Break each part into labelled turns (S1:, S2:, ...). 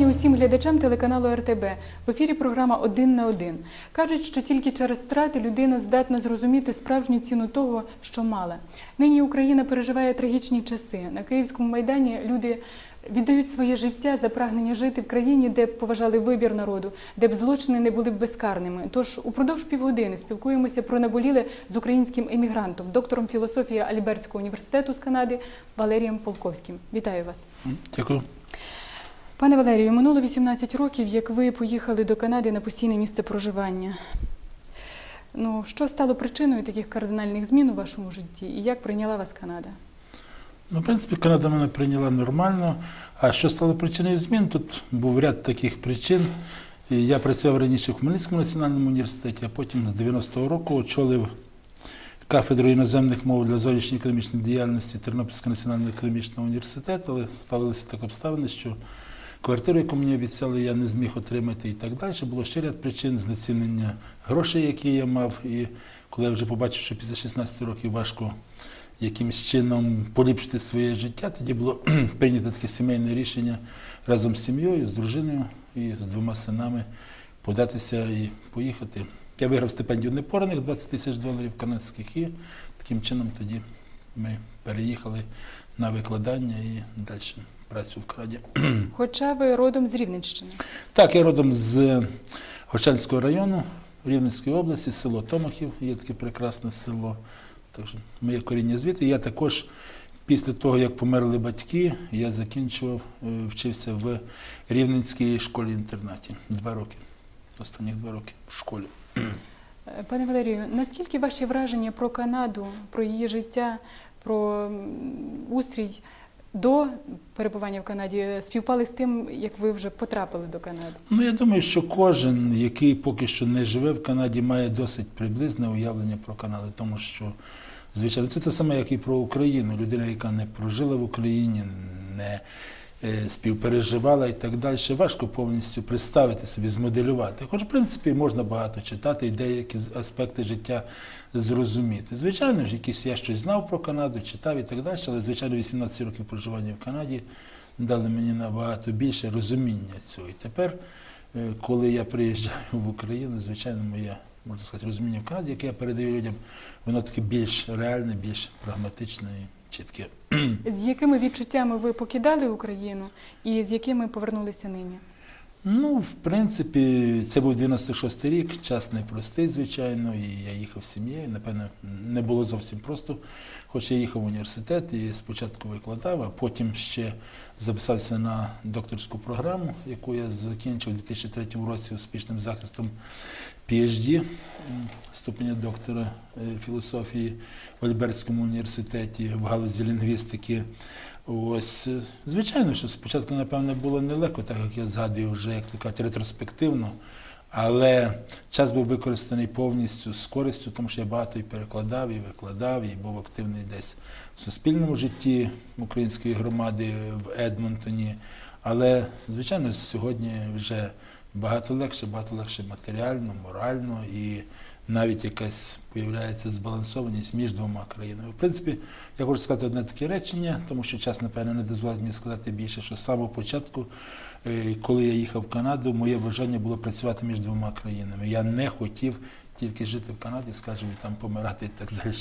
S1: вітання усім глядачам телеканалу РТБ. В ефірі програма Один на один. Кажуть, що тільки через втрати людина здатна зрозуміти справжню ціну того, що мала. Нині Україна переживає трагічні часи. На Київському майдані люди віддають своє життя за прагнення жити в країні, де б поважали вибір народу, де б злочини не були б безкарними. Тож упродовж півгодини спілкуємося про наболіле з українським емігрантом, доктором філософії Альбертського університету з Канади Валерієм Полковським. Вітаю вас.
S2: Дякую.
S1: Пане Валерію, минуло 18 років, як ви поїхали до Канади на постійне місце проживання. Ну, що стало причиною таких кардинальних змін у вашому житті і як прийняла вас Канада?
S2: Ну, в принципі, Канада мене прийняла нормально. А що стало причиною змін? Тут був ряд таких причин. Я працював раніше в Хмельницькому національному університеті, а потім з 90-го року очолив кафедру іноземних мов для зовнішньої економічної діяльності Тернопільського національного економічного університету, але сталися так обставини, що квартиру, яку мені обіцяли, я не зміг отримати і так далі. Було ще ряд причин знецінення грошей, які я мав. І коли я вже побачив, що після 16 років важко якимось чином поліпшити своє життя, тоді було прийнято таке сімейне рішення разом з сім'єю, з дружиною і з двома синами податися і поїхати. Я виграв стипендію непораних 20 тисяч доларів канадських, і таким чином тоді ми переїхали на викладання і далі працю в Канаді.
S1: Хоча ви родом з Рівненщини.
S2: Так, я родом з Гочанського району Рівненської області, село Томахів, є таке прекрасне село. Так що моє коріння звідти. Я також після того, як померли батьки, я закінчував, е, вчився в Рівненській школі-інтернаті. Два роки. Останніх два роки в школі.
S1: Е, Пане Валерію, наскільки ваші враження про Канаду, про її життя, про устрій до перебування в Канаді співпали з тим, як ви вже потрапили до Канади?
S2: Ну, я думаю, що кожен, який поки що не живе в Канаді, має досить приблизне уявлення про Канаду, тому що, звичайно, це те саме, як і про Україну. Людина, яка не прожила в Україні, не співпереживала і так далі, важко повністю представити собі, змоделювати. Хоч, в принципі, можна багато читати і деякі аспекти життя зрозуміти. Звичайно ж, якісь я щось знав про Канаду, читав і так далі, але, звичайно, 18 років проживання в Канаді дали мені набагато більше розуміння цього. І тепер, е, коли я приїжджаю в Україну, звичайно, моє, можна сказати, розуміння в Канаді, яке я передаю людям, воно таке більш реальне, більш прагматичне чітке.
S1: З якими відчуттями ви покидали Україну і з якими повернулися нині?
S2: Ну, в принципі, це був 96-й рік, час непростий, звичайно, і я їхав з сім'єю. Напевно, не було зовсім просто, хоч я їхав в університет і спочатку викладав, а потім ще записався на докторську програму, яку я закінчив у 2003 році успішним захистом PhD, ступеня доктора е, філософії в Альбертському університеті в галузі лінгвістики. Ось, е, звичайно, що спочатку, напевно, було нелегко, так як я згадую вже, як то кажуть, ретроспективно. Але час був використаний повністю з користю, тому що я багато і перекладав, і викладав, і був активний десь в суспільному житті української громади в Едмонтоні. Але, звичайно, сьогодні вже багато легше, багато легше матеріально, морально і навіть якась появляється збалансованість між двома країнами. В принципі, я хочу сказати одне таке речення, тому що час, напевно, не дозволить мені сказати більше, що з самого початку, е, коли я їхав в Канаду, моє бажання було працювати між двома країнами. Я не хотів тільки жити в Канаді, скажімо, і там помирати і так далі.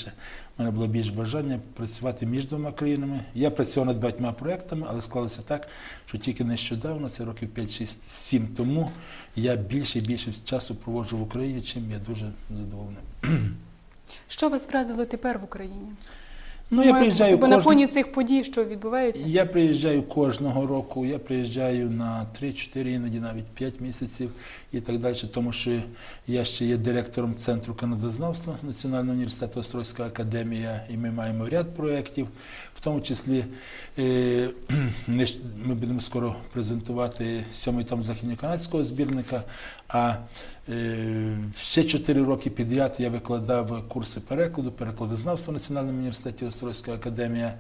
S2: У мене було більше бажання працювати між двома країнами. Я працював над багатьма проектами, але склалося так, що тільки нещодавно, це років 5-6-7 тому, я більше і більше часу проводжу в Україні, чим я дуже задоволений.
S1: Що вас вразило тепер в Україні?
S2: Ну, я приїжджаю
S1: бо на
S2: кожен-
S1: фоні цих подій, що відбуваються.
S2: Я приїжджаю кожного року, я приїжджаю на 3-4, іноді навіть 5 місяців і так далі, тому що я ще є директором Центру канадознавства Національного університету Острозька академія, і ми маємо ряд проєктів, в тому числі е, ми будемо скоро презентувати сьомий том західньоканадського збірника, а ще 4 роки підряд я викладав курси перекладу, перекладознавства в Національному університеті Острозька академія.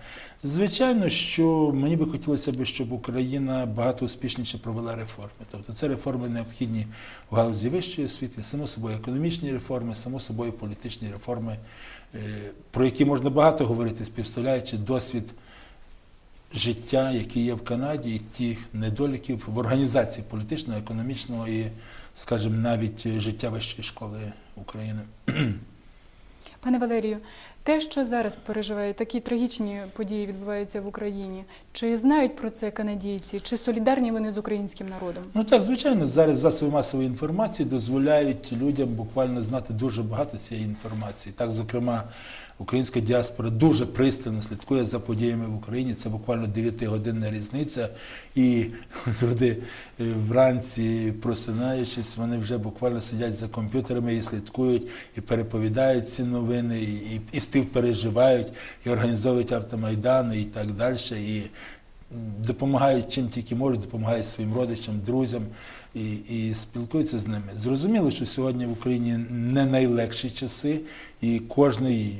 S2: Звичайно, що мені би хотілося б, щоб Україна багато успішніше провела реформи. Тобто це реформи необхідні в галузі вищої освіти, само собою економічні реформи, само собою політичні реформи, е, про які можна багато говорити, співставляючи досвід життя, які є в Канаді, і тих недоліків в організації політичного, економічного і, скажімо, навіть життя вищої школи України.
S1: Пане Валерію, те, що зараз переживають такі трагічні події відбуваються в Україні, чи знають про це канадійці, чи солідарні вони з українським народом?
S2: Ну так, звичайно, зараз засоби масової інформації дозволяють людям буквально знати дуже багато цієї інформації. Так, зокрема, українська діаспора дуже пристально слідкує за подіями в Україні. Це буквально 9-годинна різниця. І люди е, вранці, просинаючись, вони вже буквально сидять за комп'ютерами і слідкують, і переповідають ці новини, і, і співпереживають, і організовують автомайдани і так далі. І допомагають чим тільки можуть, допомагають своїм родичам, друзям і, і спілкуються з ними. Зрозуміло, що сьогодні в Україні не найлегші часи, і кожний,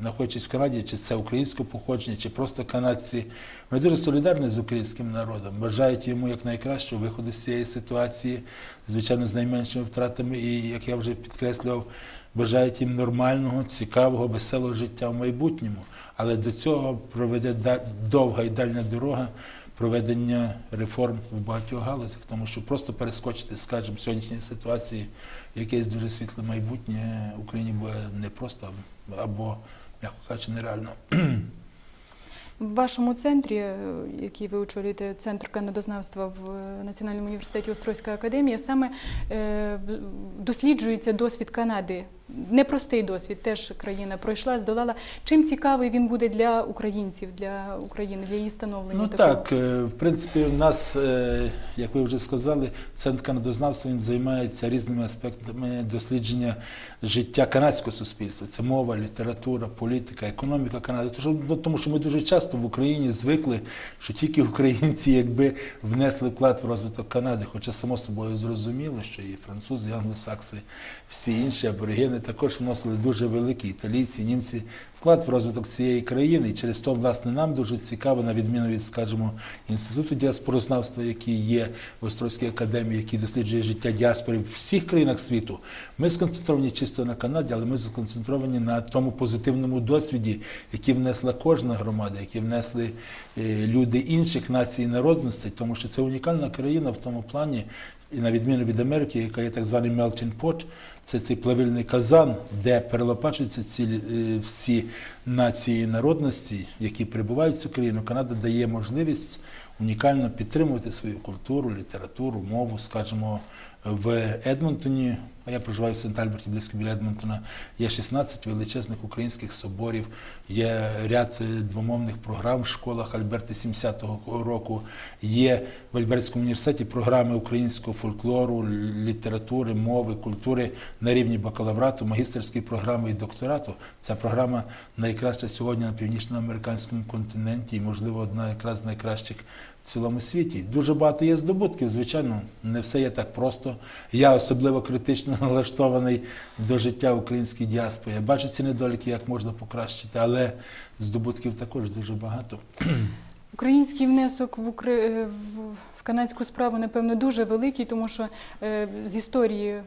S2: знаходячись в Канаді, чи це українське походження, чи просто канадці, вони дуже солідарні з українським народом, бажають йому якнайкращого виходу з цієї ситуації, звичайно, з найменшими втратами. І як я вже підкреслював, бажають їм нормального, цікавого, веселого життя в майбутньому. Але до цього проведе довга і дальня дорога проведення реформ в багатьох галузях, тому що просто перескочити, скажімо, сьогоднішньої ситуації в якесь дуже світле майбутнє Україні буде непросто або, м'яко кажучи, нереально.
S1: В вашому центрі, е, який ви очолюєте, центр канадознавства в е, Національному університеті Острозька академія, саме е, досліджується досвід Канади. Непростий досвід, теж країна пройшла, здолала. Чим цікавий він буде для українців, для України, для її становлення?
S2: Ну
S1: такого?
S2: так, е, в принципі, в нас, е, як ви вже сказали, центр канадознавства він займається різними аспектами дослідження життя канадського суспільства. Це мова, література, політика, економіка Канади. Ну, тому що ми дуже часто в Україні звикли, що тільки українці якби внесли вклад в розвиток Канади, хоча само собою зрозуміло, що і французи, і англосакси, всі інші аборигени також вносили дуже великий італійці, німці вклад в розвиток цієї країни. І через то, власне, нам дуже цікаво, на відміну від, скажімо, інституту діаспорознавства, який є в Острозькій академії, який досліджує життя діаспори в всіх країнах світу. Ми сконцентровані чисто на Канаді, але ми сконцентровані на тому позитивному досвіді, який внесла кожна громада, який внесли е, люди інших націй народностей, тому що це унікальна країна в тому плані. І на відміну від Америки, яка є так званий melting pot, це цей плавильний казан, де перелопачуються ці е, всі нації і народності, які прибувають в цю країну. Канада дає можливість унікально підтримувати свою культуру, літературу, мову, скажімо, в Едмонтоні, а я проживаю в Сент-Альберті, близько біля Едмонтона, є 16 величезних українських соборів, є ряд е, двомовних програм в школах Альберти 70-го року, є в Альбертському університеті програми українського фольклору, літератури, мови, культури на рівні бакалаврату, магістерської програми і докторату. Ця програма найкраща сьогодні на північноамериканському континенті і, можливо, одна якраз з найкращих цілому світі. Дуже багато є здобутків, звичайно, не все є так просто. Я особливо критично налаштований до життя української діаспори. Я бачу ці недоліки, як можна покращити, але здобутків також дуже багато.
S1: Український внесок в, Укра... в- канадську справу, напевно, дуже великий, тому що е, з історії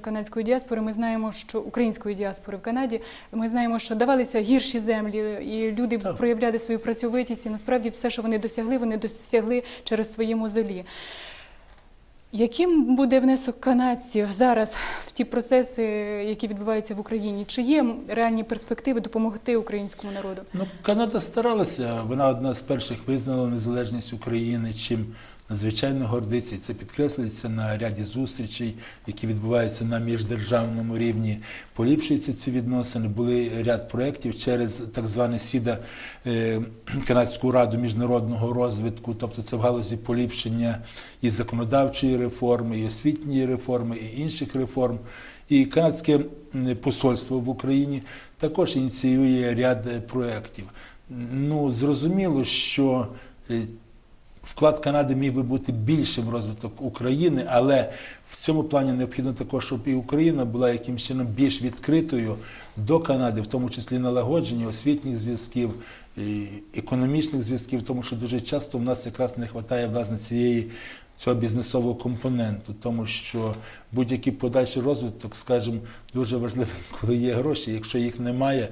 S1: канадської діаспори ми знаємо, що української діаспори в Канаді ми знаємо, що давалися гірші землі, і люди
S2: Так.
S1: проявляли свою працьовитість, і насправді все, що вони досягли, вони досягли через свої мозолі. Яким буде внесок канадців зараз в ті процеси, які відбуваються в Україні? Чи є реальні перспективи допомогти українському народу?
S2: Ну, Канада старалася, вона одна з перших визнала незалежність України, чим надзвичайно гордиться. І це підкреслюється на ряді зустрічей, які відбуваються на міждержавному рівні. Поліпшуються ці відносини. Були ряд проєктів через так зване СІДА е, Канадську раду міжнародного розвитку, тобто це в галузі поліпшення і законодавчої реформи, і освітньої реформи, і інших реформ. І канадське посольство в Україні також ініціює ряд е, проєктів. Ну, зрозуміло, що е, вклад Канади міг би бути більшим в розвиток України, але в цьому плані необхідно також, щоб і Україна була якимось чином більш відкритою до Канади, в тому числі налагодження освітніх зв'язків, економічних зв'язків, тому що дуже часто в нас якраз не вистачає власне цієї цього бізнесового компоненту, тому що будь-який подальший розвиток, скажімо, дуже важливий, коли є гроші. Якщо їх немає,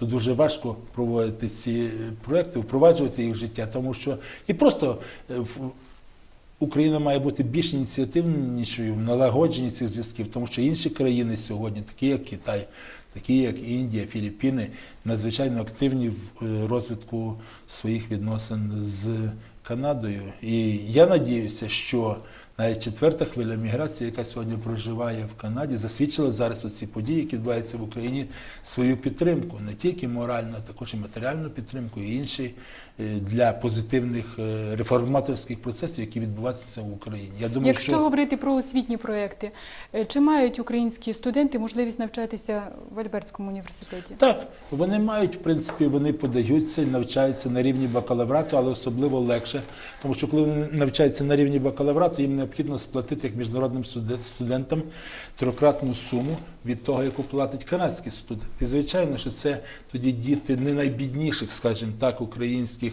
S2: то дуже важко проводити ці проекти, впроваджувати їх в життя, тому що і просто е, Україна має бути більш ініціативнішою в налагодженні цих зв'язків, тому що інші країни сьогодні, такі як Китай, такі як Індія, Філіппіни, надзвичайно активні в е, розвитку своїх відносин з Канадою. І я надіюся, що навіть четверта хвиля міграції, яка сьогодні проживає в Канаді, засвідчила зараз у ці події, які відбуваються в Україні, свою підтримку, не тільки моральну, а також і матеріальну підтримку, і інші е, для позитивних е, реформаторських процесів, які відбуваються в Україні. Я думаю,
S1: Якщо
S2: що
S1: говорити про освітні проекти, е, чи мають українські студенти можливість навчатися в Альбертському університеті?
S2: Так, вони мають, в принципі, вони подаються і навчаються на рівні бакалаврату, але особливо легше, тому що коли вони навчаються на рівні бакалаврату, їм необхідно сплатити як міжнародним студентам трикратну суму від того, яку платить канадський студент. І звичайно, що це тоді діти не найбідніших, скажімо так, українських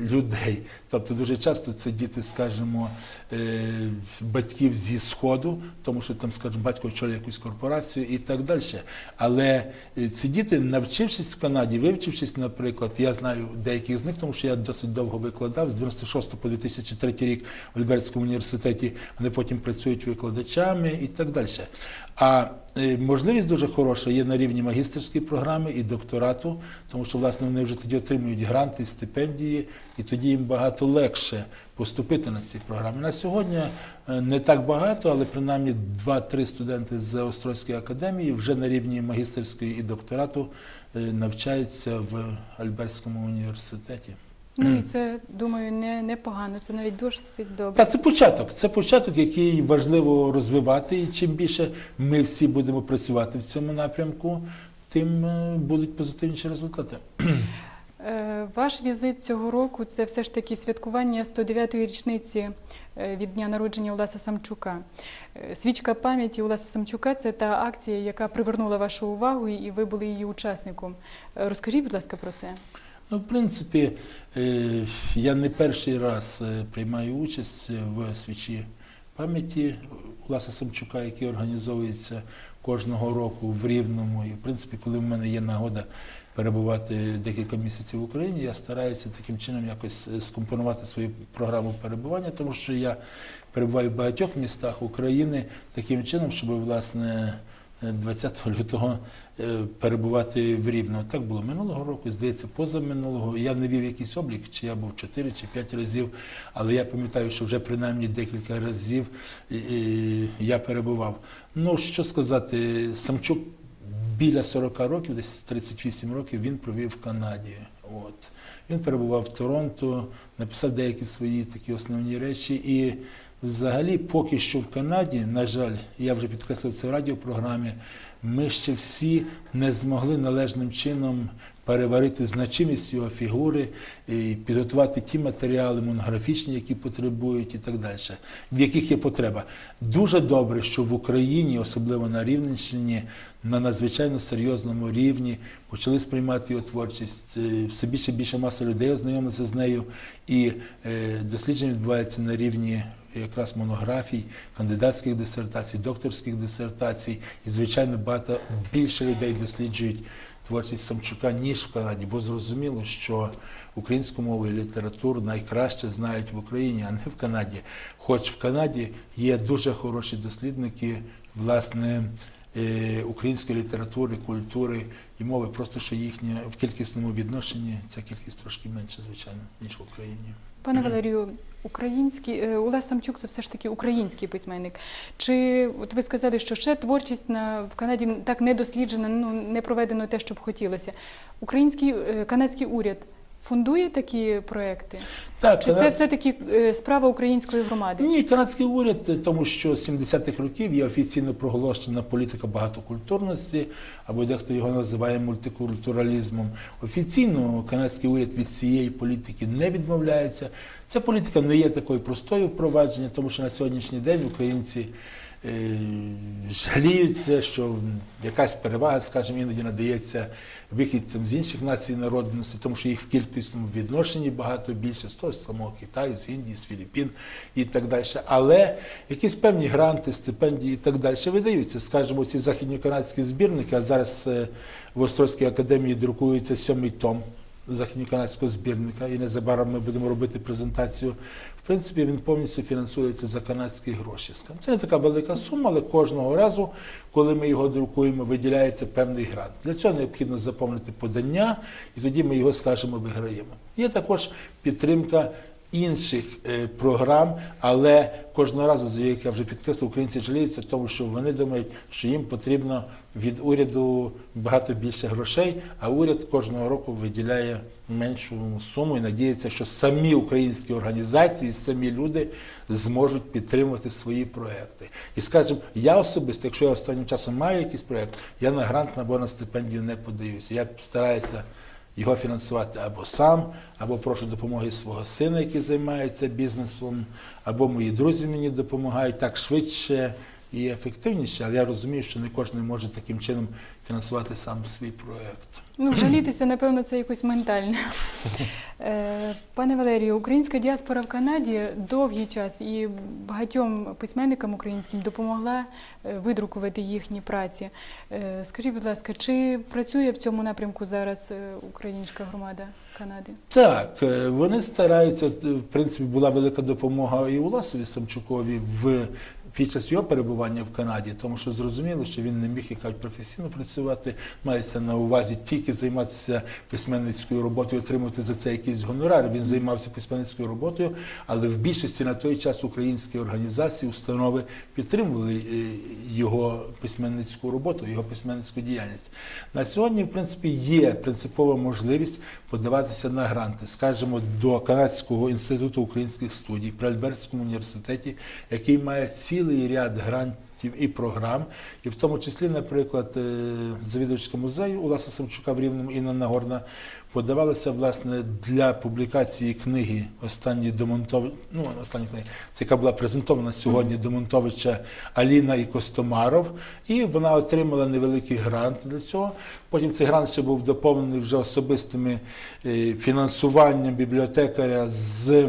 S2: людей. Тобто дуже часто це діти, скажімо, е, батьків зі сходу, тому що там, скажімо, батько очолює якусь корпорацію і так далі. Але е, ці діти, навчившись в Канаді, вивчившись, наприклад, я знаю деяких з них, тому що я досить довго викладав з 96 по 2003 рік в Альбертському університеті. Вони потім працюють викладачами і так далі. А е, можливість дуже хороша є на рівні магістерської програми і докторату, тому що власне вони вже тоді отримують гранти, стипендії, і тоді їм багато легше поступити на ці програми. На сьогодні е, не так багато, але принаймні 2-3 студенти з Острозької академії вже на рівні магістерської і докторату е, навчаються в Альбертському університеті.
S1: Ну і це думаю не непогано. Це навіть досить добре.
S2: Та це початок. Це початок, який важливо розвивати. І чим більше ми всі будемо працювати в цьому напрямку, тим е, будуть позитивніші результати.
S1: Е, Ваш візит цього року це все ж таки святкування 109-ї річниці е, від дня народження Олеса Самчука. Свічка пам'яті Олеса Самчука це та акція, яка привернула вашу увагу, і ви були її учасником. Розкажіть, будь ласка, про це.
S2: Ну, в принципі, е, я не перший раз е, приймаю участь в свічі пам'яті Уласа Самчука, який організовується кожного року в Рівному. І, в принципі, коли в мене є нагода перебувати декілька місяців в Україні, я стараюся таким чином якось е, скомпонувати свою програму перебування, тому що я перебуваю в багатьох містах України таким чином, щоб, власне, 20 лютого е, перебувати в Рівно. Так було минулого року, здається, позаминулого. Я не вів якийсь облік, чи я був 4 чи 5 разів, але я пам'ятаю, що вже принаймні декілька разів я перебував. Ну, що сказати, Самчук біля 40 років, десь 38 років, він провів в Канаді. От. Він перебував в Торонто, написав деякі свої такі основні речі. І взагалі, поки що в Канаді, на жаль, я вже підкреслив це в радіопрограмі, ми ще всі не змогли належним чином переварити значимість його фігури, і підготувати ті матеріали монографічні, які потребують, і так далі, в яких є потреба. Дуже добре, що в Україні, особливо на Рівненщині, на надзвичайно серйозному рівні почали сприймати його творчість. Е, Все більше більше маса людей ознайомилися з нею, і е, дослідження відбуваються на рівні якраз монографій, кандидатських дисертацій, докторських дисертацій. І, звичайно, багато більше людей досліджують творчість Самчука, ніж в Канаді, бо зрозуміло, що українську мову і літературу найкраще знають в Україні, а не в Канаді. Хоч в Канаді є дуже хороші дослідники, власне, е, української літератури, культури і мови, просто що їхня в кількісному відношенні ця кількість трошки менша, звичайно, ніж в Україні.
S1: Пане Валерію, український Олег Самчук це все ж таки український письменник. Чи от ви сказали, що ще творчість на в Канаді так не досліджена, ну не проведено те, що б хотілося. Український е, канадський уряд фундує такі проекти?
S2: Так,
S1: Чи це все таки справа української громади?
S2: Ні, канадський уряд, е, тому що з 70-х років є офіційно проголошена політика багатокультурності, або дехто його називає мультикультуралізмом. Офіційно канадський уряд від цієї політики не відмовляється. Ця політика не є такою простою впровадження, тому що на сьогоднішній день українці е, жаліються, що якась перевага, скажімо, іноді надається вихідцям з інших націй і народностей, тому що їх в кількісному відношенні багато більше з того з самого Китаю, з Індії, з Філіппін і так далі. Але якісь певні гранти, стипендії і так далі видаються. Скажімо, ці західньоканадські збірники, а зараз е, в Острозькій академії друкується сьомий том західньоканадського збірника, і незабаром ми будемо робити презентацію. В принципі, він повністю фінансується за канадські гроші. Це не така велика сума, але кожного разу, коли ми його друкуємо, виділяється певний грант. Для цього необхідно заповнити подання, і тоді ми його, скажемо, виграємо. Є також підтримка інших е, програм, але кожного разу, як я вже підкреслив, українці жаліються, тому що вони думають, що їм потрібно від уряду багато більше грошей, а уряд кожного року виділяє меншу суму і надіється, що самі українські організації, самі люди зможуть підтримувати свої проекти. І скажімо, я особисто, якщо я останнім часом маю якийсь проект, я на грант або на стипендію не подаюся. Я стараюся його фінансувати або сам, або прошу допомоги свого сина, який займається бізнесом, або мої друзі мені допомагають так швидше і ефективніше, але я розумію, що не кожен може таким чином фінансувати сам свій проект.
S1: Ну, жалітися, напевно, це якось ментальне. Е, Пане Валерію, українська діаспора в Канаді довгий час і багатьом письменникам українським допомогла е, видрукувати їхні праці. Е, Скажіть, будь ласка, чи працює в цьому напрямку зараз українська громада Канади?
S2: Так, вони стараються. В принципі, була велика допомога і Уласові Самчукові в під час його перебування в Канаді, тому що зрозуміло, що він не міг як кажуть, професійно працювати. Мається на увазі тільки займатися письменницькою роботою, отримувати за це якийсь гонорар. Він займався письменницькою роботою, але в більшості на той час українські організації, установи підтримували е, його письменницьку роботу, його письменницьку діяльність. На сьогодні, в принципі, є принципова можливість подаватися на гранти, скажімо, до Канадського інституту українських студій при Альбертському університеті, який має цілий ряд грантів і програм, і в тому числі, наприклад, е, завідувачка музею Уласа Самчука в Рівному Інна Нагорна подавалася власне для публікації книги останньої демонтов... ну, останні книги, це яка була презентована сьогодні Демонтовича Аліна і Костомаров, і вона отримала невеликий грант для цього. Потім цей грант ще був доповнений вже особистими е, фінансуванням бібліотекаря з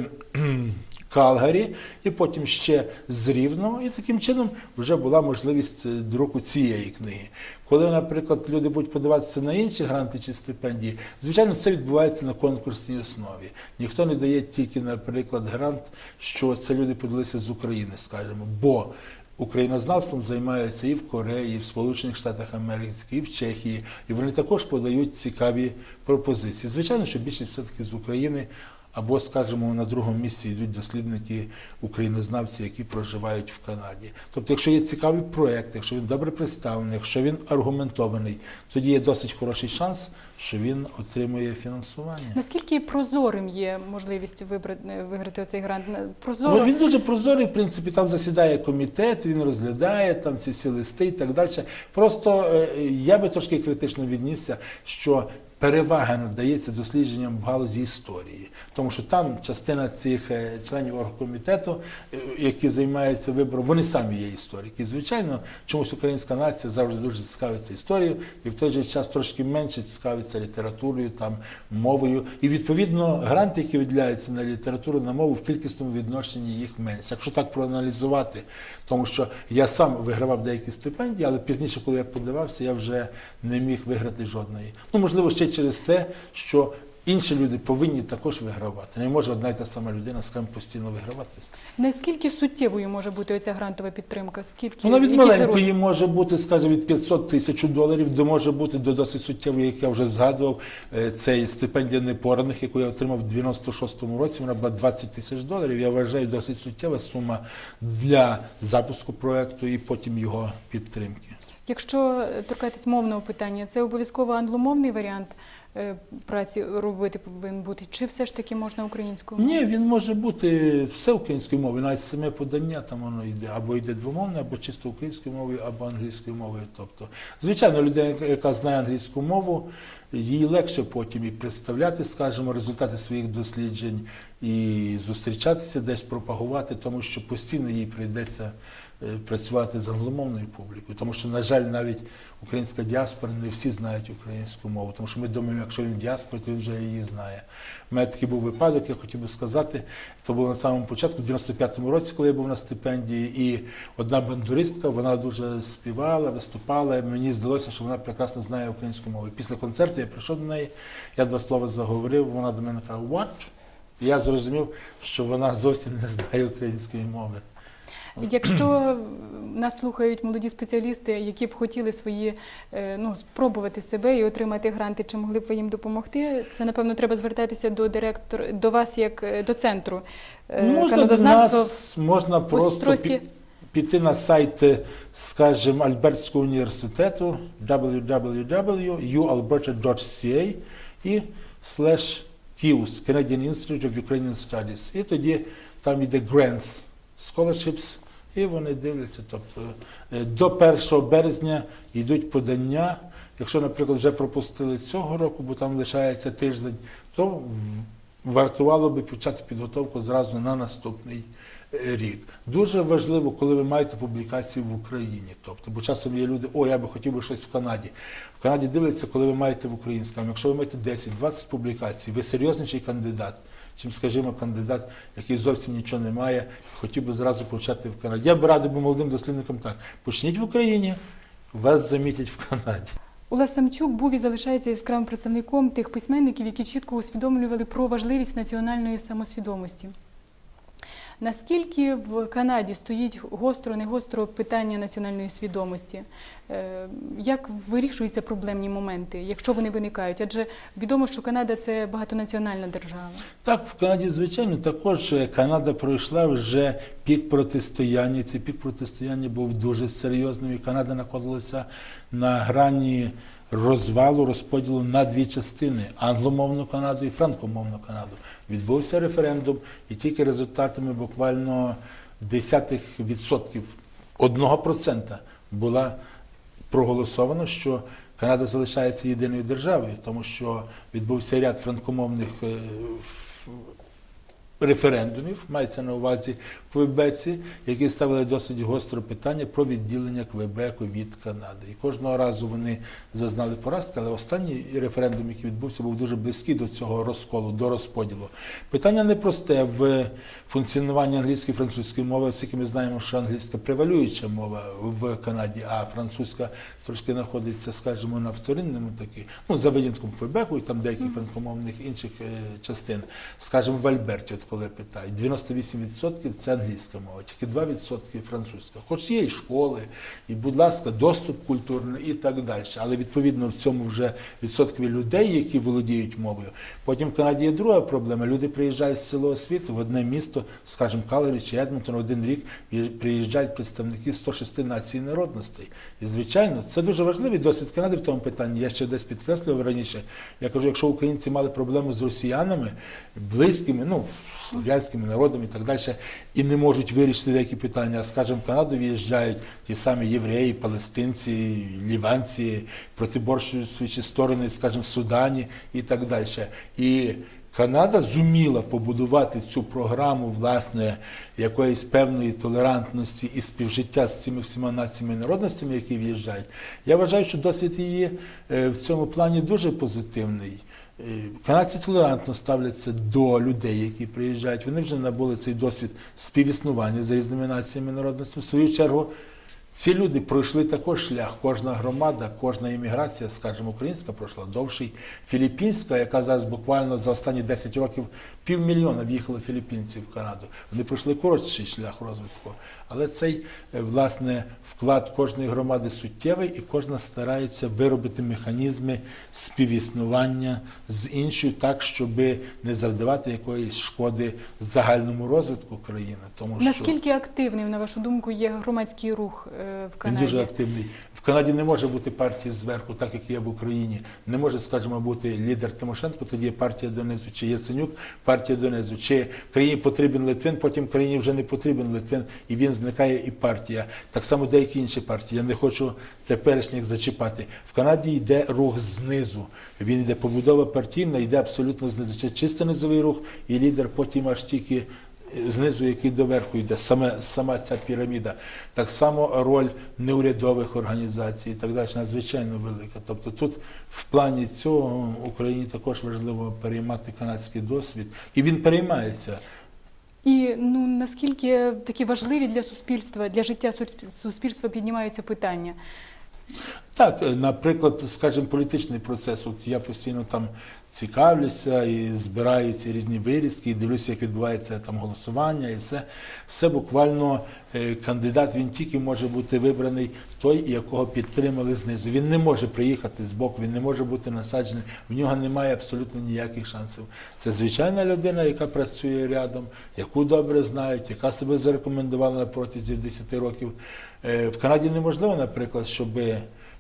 S2: Калгарі, і потім ще з Рівного, і таким чином вже була можливість е, друку цієї книги. Коли, наприклад, люди будуть подаватися на інші гранти чи стипендії, звичайно, це відбувається на конкурсній основі. Ніхто не дає тільки, наприклад, грант, що це люди подалися з України, скажімо, бо Українознавством займаються і в Кореї, і в Сполучених Штатах Америки, і в Чехії, і вони також подають цікаві пропозиції. Звичайно, що більшість все-таки з України, або, скажімо, на другому місці йдуть дослідники українознавці, які проживають в Канаді. Тобто, якщо є цікавий проєкт, якщо він добре представлений, якщо він аргументований, тоді є досить хороший шанс, що він отримує фінансування.
S1: Наскільки прозорим є можливість вибрати, виграти оцей грант?
S2: Ну,
S1: Прозоро?
S2: Він дуже прозорий, в принципі, там засідає комітет, він розглядає там ці всі листи і так далі. Просто е, я би трошки критично віднісся, що перевага надається дослідженням в галузі історії, тому що там частина цих е, членів оргкомітету, е, які займаються вибором, вони самі є історики. Звичайно, чомусь українська нація завжди дуже цікавиться історією, і в той же час трошки менше цікавиться літературою, там мовою. І відповідно гранти, які виділяються на літературу, на мову в кількісному відношенні їх менше. Якщо так проаналізувати, тому що я сам вигравав деякі стипендії, але пізніше, коли я подавався, я вже не міг виграти жодної. Ну можливо, ще через те, що. Інші люди повинні також вигравати. Не може одна й та сама людина, скажімо, постійно вигравати.
S1: Наскільки суттєвою може бути оця грантова підтримка? Скільки
S2: Вона від маленької може бути, скажімо, від 500 тисяч доларів, до може бути до досить суттєвої, як я вже згадував, е, це стипендія непораних, яку я отримав в 96-му році. Вона була 20 тисяч доларів. Я вважаю досить суттєва сума для запуску проекту і потім його підтримки.
S1: Якщо торкатись мовного питання, це обов'язково англомовний варіант е, праці робити повинен бути, чи все ж таки можна українською?
S2: Ні, він може бути все українською мовою, навіть саме подання там воно йде або йде двомовне, або чисто українською мовою, або англійською мовою. Тобто, звичайно, людина, яка знає англійську мову, їй легше потім і представляти, скажімо, результати своїх досліджень і зустрічатися, десь пропагувати, тому що постійно їй прийдеться е, працювати з англомовною публікою, тому що, на жаль, навіть українська діаспора не всі знають українську мову, тому що ми думаємо, якщо він діаспорі, то він вже її знає. У мене такий був випадок, я хотів би сказати, то було на самому початку, в 95-му році, коли я був на стипендії, і одна бандуристка, вона дуже співала, виступала. Мені здалося, що вона прекрасно знає українську мову. І після концерту я прийшов до неї, я два слова заговорив, вона до мене каже, what? І я зрозумів, що вона зовсім не знає української мови.
S1: Якщо нас слухають молоді спеціалісти, які б хотіли свої е, ну спробувати себе і отримати гранти, чи могли б ви їм допомогти? Це напевно треба звертатися до директора до вас як е, до центру е,
S2: Можна до нас, можна просто
S1: Острозькі.
S2: пі- піти на сайт, скажімо, Альбертського університету www.ualberta.ca і slash TIUS, Canadian Institute of Ukrainian Studies. І тоді там йде grants, scholarships, і вони дивляться. Тобто е, до 1 березня йдуть подання. Якщо, наприклад, вже пропустили цього року, бо там лишається тиждень, то вартувало би почати підготовку зразу на наступний е, рік. Дуже важливо, коли ви маєте публікації в Україні. Тобто, бо часом є люди, о, я би хотів би щось в Канаді. В Канаді дивляться, коли ви маєте в українському. Якщо ви маєте 10-20 публікацій, ви серйозніший кандидат, чим, скажімо, кандидат, який зовсім нічого не має, хотів би зразу почати в Канаді. Я б радив би молодим дослідникам так: почніть в Україні, вас замітять в Канаді.
S1: Улас Самчук був і залишається яскравим представником тих письменників, які чітко усвідомлювали про важливість національної самосвідомості. Наскільки в Канаді стоїть гостро, не гостро питання національної свідомості? Е, Як вирішуються проблемні моменти, якщо вони виникають? Адже відомо, що Канада це багатонаціональна держава.
S2: Так, в Канаді, звичайно, також е, Канада пройшла вже пік протистояння. Цей пік протистояння був дуже серйозним. І Канада знаходилася на грані розвалу, розподілу на дві частини англомовну Канаду і франкомовну Канаду. Відбувся референдум, і тільки результатами буквально десятих відсотків, одного процента була проголосовано, що Канада залишається єдиною державою, тому що відбувся ряд франкомовних е, референдумів, мається на увазі в Квебеці, які ставили досить гостре питання про відділення Квебеку від Канади. І кожного разу вони зазнали поразки, але останній референдум, який відбувся, був дуже близький до цього розколу, до розподілу. Питання непросте в функціонуванні англійської і французької мови, оскільки ми знаємо, що англійська превалююча мова в Канаді, а французька трошки знаходиться, скажімо, на вторинному таки, ну за винятком Квебеку і там деяких франкомовних інших е, частин, скажімо, в Альберті, от коли питають, 98% це англійська мова, тільки 2% французька. Хоч є і школи, і, будь ласка, доступ культурний і так далі. Але відповідно в цьому вже відсоткові людей, які володіють мовою. Потім в Канаді є друга проблема. Люди приїжджають з цілого світу в одне місто, скажімо, Калері чи Едмонтон, один рік приїжджають представники 106 націй народностей. І звичайно, це дуже важливий досвід Канади в тому питанні. Я ще десь підкреслював раніше. Я кажу, якщо українці мали проблеми з росіянами, близькими, ну слов'янськими народами і так далі, і не можуть вирішити деякі питання. А скажімо, в Канаду виїжджають ті самі євреї, палестинці, ліванці, протиборчуючі сторони, скажімо, в Судані і так далі. І Канада зуміла побудувати цю програму власне якоїсь певної толерантності і співжиття з цими всіма націями і народностями, які в'їжджають. Я вважаю, що досвід її е, в цьому плані дуже позитивний. Канадці толерантно ставляться до людей, які приїжджають. Вони вже набули цей досвід співіснування з різними націями народності. В свою чергу, ці люди пройшли також шлях. Кожна громада, кожна імміграція, скажімо, українська пройшла довший. Філіппінська, яка зараз буквально за останні 10 років півмільйона в'їхало філіппінців в Канаду. Вони пройшли коротший шлях розвитку. Але цей е, власне вклад кожної громади суттєвий, і кожна старається виробити механізми співіснування з іншою, так, щоб не завдавати якоїсь шкоди загальному розвитку країни. Тому що
S1: Наскільки активним, на вашу думку, є громадський рух е, в
S2: він дуже активний. В Канаді не може бути партії зверху, так як є в Україні. Не може, скажімо, бути лідер Тимошенко, тоді є партія донизу, чи Яценюк, партія донизу. Чи країні потрібен Литвин, потім країні вже не потрібен Литвин, і він зникає і партія. Так само деякі інші партії. Я не хочу теперішніх зачіпати. В Канаді йде рух знизу. Він йде побудова партійна, йде абсолютно знизу. Це чисто низовий рух, і лідер потім аж тільки знизу, який до верху йде, саме, сама ця піраміда. Так само роль неурядових організацій і так далі надзвичайно велика. Тобто тут в плані цього Україні також важливо переймати канадський досвід, і він переймається.
S1: І ну наскільки такі важливі для суспільства, для життя суспільства піднімаються питання.
S2: Так, е, наприклад, скажімо, політичний процес. От я постійно там цікавлюся і збираю ці різні вирізки, і дивлюся, як відбувається там голосування, і все. Все буквально е, кандидат він тільки може бути вибраний той, якого підтримали знизу. Він не може приїхати з боку, він не може бути насаджений. В нього немає абсолютно ніяких шансів. Це звичайна людина, яка працює рядом, яку добре знають, яка себе зарекомендувала протязі 10 років. Е, В Канаді неможливо, наприклад, щоби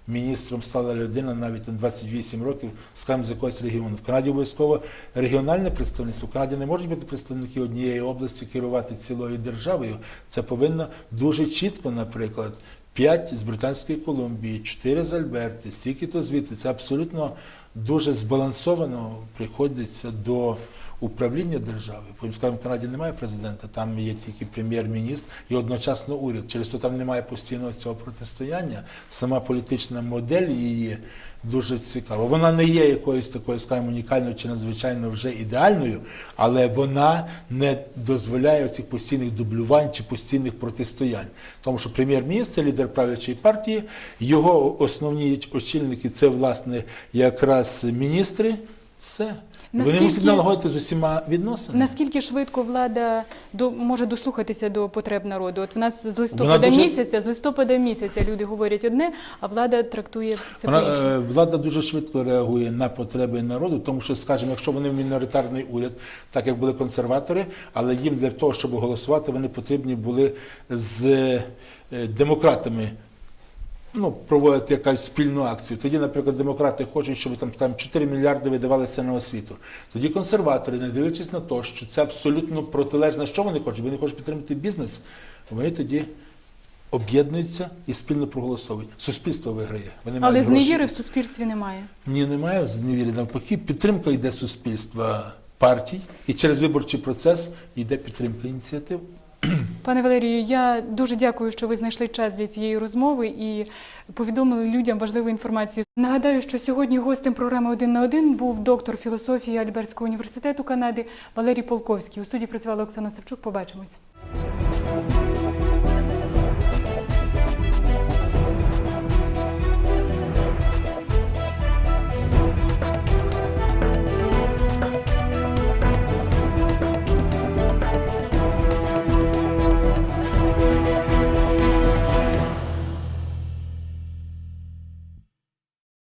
S2: міністром стала людина навіть на 28 років, скажімо, з якогось регіону. В Канаді обов'язково регіональне представництво. В Канаді не можуть бути представники однієї області керувати цілою державою. Це повинно дуже чітко, наприклад. П'ять з Британської Колумбії, чотири з Альберти, стільки то звідти. Це абсолютно дуже збалансовано приходиться до управління держави. В Канаді немає президента, там є тільки прем'єр-міністр і одночасно уряд. Через то там немає постійного цього протистояння. Сама політична модель її дуже цікава. Вона не є якоюсь такою, скажімо, унікальною чи надзвичайно вже ідеальною, але вона не дозволяє цих постійних дублювань чи постійних протистоянь. Тому що прем'єр-міністр, лідер правлячої партії, його основні очільники це власне якраз міністри. Все. Вони
S1: Наскільки-
S2: мусять налагодити з усіма відносинами.
S1: Наскільки швидко влада до може дослухатися до потреб народу? От в нас з листопада
S2: дуже-
S1: місяця, з листопада місяця люди говорять одне, а влада трактує це
S2: Вона, е, влада дуже швидко реагує на потреби народу, тому що, скажімо, якщо вони в міноритарний уряд, так як були консерватори, але їм для того, щоб голосувати, вони потрібні були з е, демократами. Ну, проводити якусь спільну акцію. Тоді, наприклад, демократи хочуть, щоб там, там 4 мільярди видавалися на освіту. Тоді консерватори, не дивлячись на те, що це абсолютно протилежно, що вони хочуть, вони хочуть підтримати бізнес, вони тоді об'єднуються і спільно проголосовують. Суспільство виграє. Вони
S1: Але
S2: мають гроші.
S1: зневіри в суспільстві немає.
S2: Ні, немає зневіри. Навпаки, підтримка йде суспільства партій, і через виборчий процес йде підтримка ініціатив.
S1: Пане Валерію, я дуже дякую, що ви знайшли час для цієї розмови і повідомили людям важливу інформацію. Нагадаю, що сьогодні гостем програми Один на один був доктор філософії Альбертського університету Канади Валерій Полковський. У студії працювала Оксана Савчук. Побачимось.